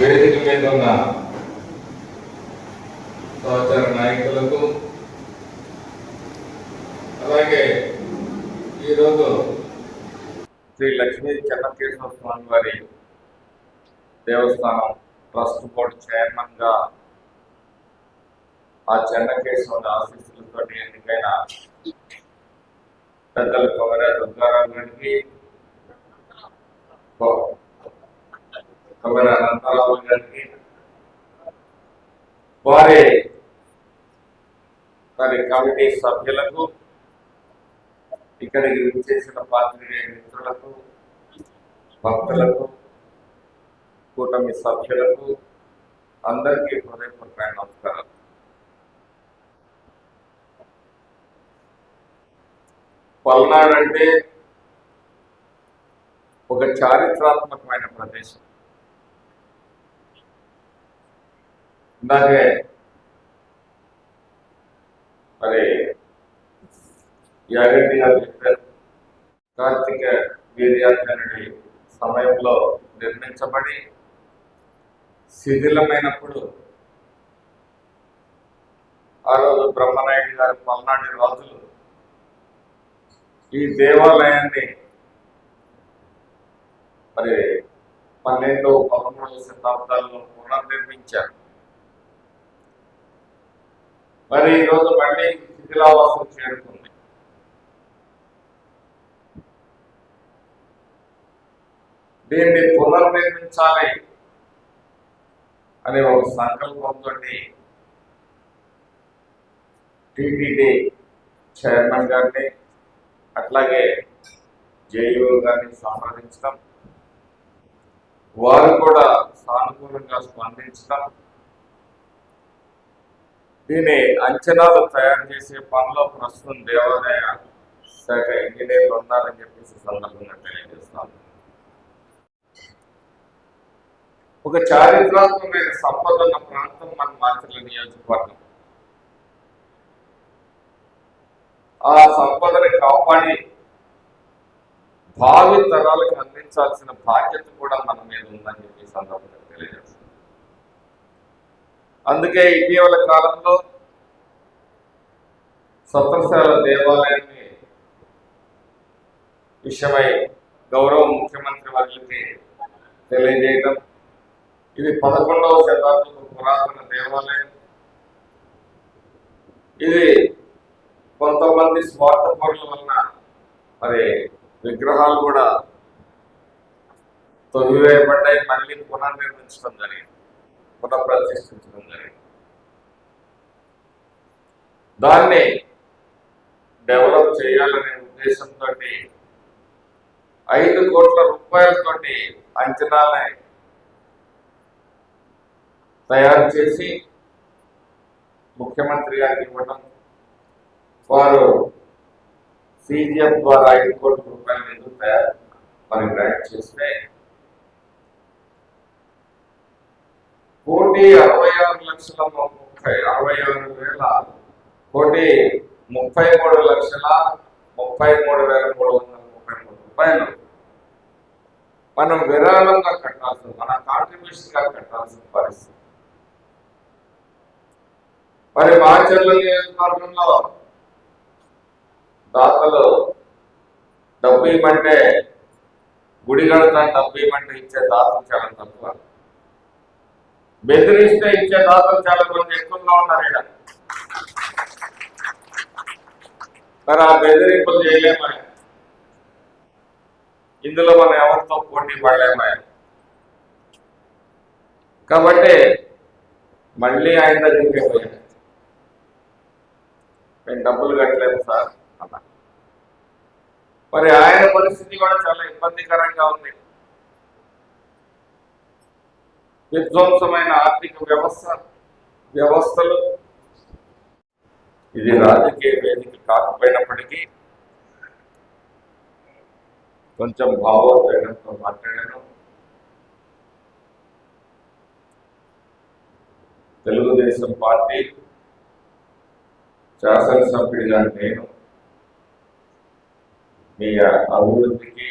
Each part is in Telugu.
మీద ఉన్న సహచార నాయకులకు అలాగే ఈరోజు శ్రీ లక్ష్మీ చెన్నకేశ్వర స్వామి వారి దేవస్థానం ట్రస్ట్ బోర్డు చైర్మన్గా ఆ చెన్నకేశ్వరుని ఆశీస్సులతో ఎన్నికైన పెద్దలు కొమర దుర్గారావు గారికి కొ- కొమర అనంతరావు గారికి వారి వారి కమిటీ సభ్యులకు ఇక్కడికి విచ్చేసిన పాత్రికేయ మిత్రులకు భక్తులకు కూటమి సభ్యులకు అందరికీ హృదయపూర్వక నమస్కారం పల్నాడు అంటే ఒక చారిత్రాత్మకమైన ప్రదేశం. ఇందాకే మరి యాగంటి గారు చెప్పారు కార్తీక వీర్యాచరణి సమయంలో నిర్మించబడి శిథిలమైనప్పుడు ఆ రోజు బ్రహ్మనాయుడు గారు పల్నాడు రాజులు ఈ దేవాలయాన్ని మరి పన్నెండు పదమూడవ శతాబ్దాల్లో పునర్నిర్మించారు. మరి ఈరోజు మళ్ళీ శిథిలావాసం చేరుకుంది. దీన్ని పునర్నిర్మించాలి అనే ఒక సంకల్పంతో టీటీడీ చైర్మన్ గారిని అట్లాగే జేఈఓ గారిని సంప్రదించడం వారు కూడా సానుకూలంగా స్పందించడం దీని అంచనాలు తయారు చేసే పనిలో ప్రస్తుతం దేవాదాయ శాఖ ఇంజనీర్లు ఉన్నారని చెప్పేసి సందర్భంగా తెలియజేస్తాను. ఒక చారిత్రాత్మకమైన సంపద ఉన్న ప్రాంతం మన మాచర్ల నియోజకవర్గం. ఆ సంపదని కాపాడి భావి తరాలకు అందించాల్సిన బాధ్యత కూడా మన మీద ఉందని చెప్పి సందర్భంగా తెలియజేస్తాను. అందుకే ఇటీవల కాలంలో సత్రశాల దేవాలయాన్ని విషయమై గౌరవ ముఖ్యమంత్రి వారికి తెలియజేయడం. ఇది పదకొండవ శతాబ్దపు పురాతన దేవాలయం. ఇది కొంతమంది స్వార్థపరుల వలన మరి విగ్రహాలు కూడా తొలివేయబడ్డాయి మళ్ళీ పునర్నిర్మించడం జరిగింది. పునఃప్రతిష్ఠించడం జరిగింది. దాన్ని డెవలప్ చేయాలనే ఉద్దేశంతో ఐదు కోట్ల రూపాయలతోటి అంచనాలని తయారు చేసి ముఖ్యమంత్రి గారికి ఇవ్వడం వారు సీజీఎఫ్ ద్వారా ఐదు కోట్ల రూపాయల నిధులు తయారు మరి గ్రాంట్ చేస్తే కోటి అరవై ఆరు లక్షల ముప్పై అరవై ఆరు వేల కోటి ముప్పై మూడు లక్షల ముప్పై మూడు వేల మూడు వందల ముప్పై మూడు రూపాయలు. మనం విరాళంగా కట్టాల్సిన మన కాంట్రిబ్యూషన్గా కట్టాల్సిన పరిస్థితి. మరి మాచర్ల నియోజకవర్గంలో దాతలు డబ్బు ఇవ్వమంటే గుడి కడతాను డబ్బు ఇవ్వమంటే ఇచ్చే దాతలు చాలా తక్కువ. బెదిరిస్తే ఇచ్చే దాతలు చాలా మంది ఎక్కువగా ఉన్నారు ఇక్కడ మరి ఆ బెదిరింపులు చేయలేమా ఇందులో మనం ఎవరితో పోటీ పడలేమా కాబట్టి మళ్ళీ ఆయన దగ్గరికి పోయాడు మేము డబ్బులు కట్టలేదు సార్. అన్న మరి ఆయన పరిస్థితి కూడా చాలా ఇబ్బందికరంగా ఉంది. విధ్వంసమైన ఆర్థిక వ్యవస్థ వ్యవస్థలు. ఇది రాజకీయ వేదిక కాకపోయినప్పటికీ కొంచెం భావోద్వేగంతో మాట్లాడాను. తెలుగుదేశం పార్టీ శాసనసభ్యుడిగా నేను మీ అభివృద్ధికి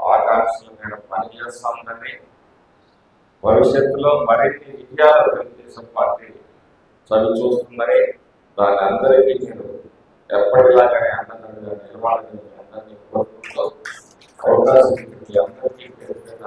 ఆకాంక్షలు నేను పనిచేస్తామని భవిష్యత్తులో మరిన్ని విజయాలు తెలుగుదేశం పార్టీ. చదువు చూస్తుందని దాని అందరికీ నేను ఎప్పటిలాగానే అన్నదండగా నిర్మాణం అందరినీ కోరుకుంటూ అవకాశం అందరికీ పేరు పేరున